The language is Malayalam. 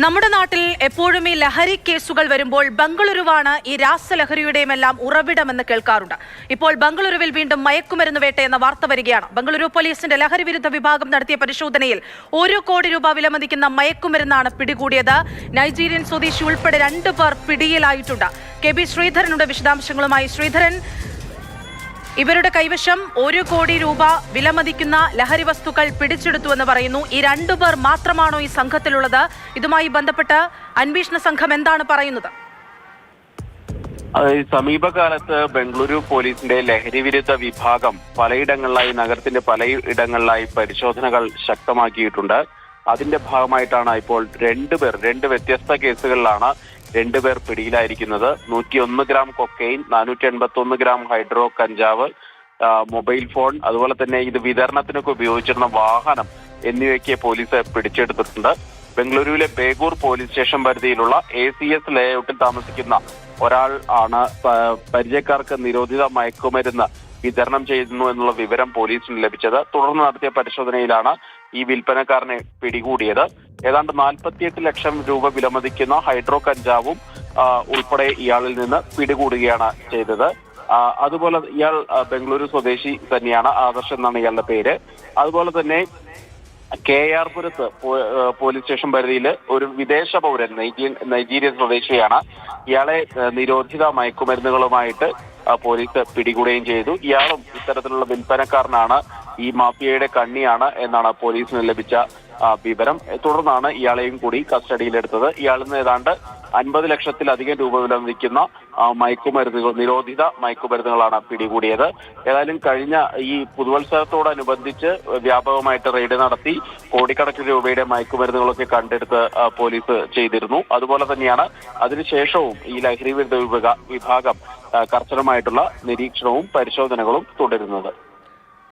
നമ്മുടെ നാട്ടിൽ എപ്പോഴും ഈ ലഹരി കേസുകൾ വരുമ്പോൾ ബംഗളൂരുവാണ് ഈ രാസലഹരിയുടെയും എല്ലാം ഉറവിടമെന്ന് കേൾക്കാറുണ്ട്. ഇപ്പോൾ ബംഗളൂരുവിൽ വീണ്ടും മയക്കുമരുന്ന് വേട്ട എന്ന വാർത്ത വരികയാണ്. ബംഗളൂരു പോലീസിന്റെ ലഹരി വിരുദ്ധ വിഭാഗം നടത്തിയ പരിശോധനയിൽ ഒരു കോടി രൂപ വിലമതിക്കുന്ന മയക്കുമരുന്നാണ് പിടികൂടിയത്. നൈജീരിയൻ സ്വദേശി ഉൾപ്പെടെ രണ്ടു പേർ പിടിയിലായിട്ടുണ്ട്. കെ ബി ശ്രീധരനുടെ വിശദാംശങ്ങളുമായി. ശ്രീധരൻ ഇവരുടെ കൈവശം ഒരു കോടി രൂപ വിലമതിക്കുന്ന ലഹരി വസ്തുക്കൾ പിടിച്ചെടുത്തു എന്ന് പറയുന്നു. ഈ രണ്ടുപേർ മാത്രമാണോ ഈ സംഘത്തിലുള്ളത്? ഇതുമായി ബന്ധപ്പെട്ട് അന്വേഷണ സംഘം എന്താണ് പറയുന്നത്? സമീപകാലത്ത് ബംഗളൂരു പോലീസിന്റെ ലഹരി വിരുദ്ധ വിഭാഗം പലയിടങ്ങളിലായി നഗരത്തിന്റെ പലയിടങ്ങളിലായി പരിശോധനകൾ ശക്തമാക്കിയിട്ടുണ്ട്. അതിന്റെ ഭാഗമായിട്ടാണ് ഇപ്പോൾ രണ്ടുപേർ രണ്ട് വ്യത്യസ്ത കേസുകളിലാണ് രണ്ടുപേർ പിടിയിലായിരിക്കുന്നത്. നൂറ്റി ഒന്ന് ഗ്രാം കൊക്കൈൻ നാനൂറ്റി എൺപത്തി ഒന്ന് ഗ്രാം ഹൈഡ്രോ കഞ്ചാവ് മൊബൈൽ ഫോൺ അതുപോലെ തന്നെ ഇത് വിതരണത്തിനൊക്കെ ഉപയോഗിച്ചിരുന്ന വാഹനം എന്നിവയ്ക്ക് പോലീസ് പിടിച്ചെടുത്തിട്ടുണ്ട്. ബംഗളൂരുവിലെ ബേഗൂർ പോലീസ് സ്റ്റേഷൻ പരിധിയിലുള്ള എ സി എസ് ലേഔട്ടിൽ താമസിക്കുന്ന ഒരാൾ ആണ് പരിചയക്കാർക്ക് നിരോധിത മയക്കുമരുന്ന് വിതരണം ചെയ്യുന്നു എന്നുള്ള വിവരം പോലീസിന് ലഭിച്ചത്. തുടർന്ന് നടത്തിയ പരിശോധനയിലാണ് ഈ വിൽപ്പനക്കാരനെ പിടികൂടിയത്. ഏതാണ്ട് നാൽപ്പത്തിയെട്ട് ലക്ഷം രൂപ വിലമതിക്കുന്ന ഹൈഡ്രോ കഞ്ചാവും ഉൾപ്പെടെ ഇയാളിൽ നിന്ന് പിടികൂടുകയാണ് ചെയ്തത്. അതുപോലെ ഇയാൾ ബംഗളൂരു സ്വദേശി തന്നെയാണ്. ആദർശ് എന്നാണ് ഇയാളുടെ പേര്. അതുപോലെ തന്നെ കെ ആർ പുരത്ത് പോലീസ് സ്റ്റേഷൻ പരിധിയിൽ ഒരു വിദേശ പൗരൻ നൈജീരിയൻ സ്വദേശിയാണ്. ഇയാളെ നിരോധിത മയക്കുമരുന്നുകളുമായിട്ട് പോലീസ് പിടികൂടുകയും ചെയ്തു. ഇയാളും ഇത്തരത്തിലുള്ള വിൽപ്പനക്കാരനാണ്. ഈ മാഫിയയുടെ കണ്ണിയാണ് എന്നാണ് പോലീസിന് ലഭിച്ച വിവരം. തുടർന്നാണ് ഇയാളെയും കൂടി കസ്റ്റഡിയിലെടുത്തത്. ഇയാളിൽ നിന്ന് ഏതാണ്ട് അൻപത് ലക്ഷത്തിലധികം രൂപ വില നിൽക്കുന്ന മയക്കുമരുന്നുകൾ നിരോധിത മയക്കുമരുന്നുകളാണ് പിടികൂടിയത്. ഏതായാലും കഴിഞ്ഞ ഈ പുതുവത്സരത്തോടനുബന്ധിച്ച് വ്യാപകമായിട്ട് റെയ്ഡ് നടത്തി കോടിക്കണക്കിന് രൂപയുടെ മയക്കുമരുന്നുകളൊക്കെ കണ്ടെടുത്ത് പോലീസ് ചെയ്തിരുന്നു. അതുപോലെ തന്നെയാണ് അതിനുശേഷവും ഈ ലഹരി വിരുദ്ധ വിഭാഗ- കർശനമായിട്ടുള്ള നിരീക്ഷണവും പരിശോധനകളും തുടരുന്നത്.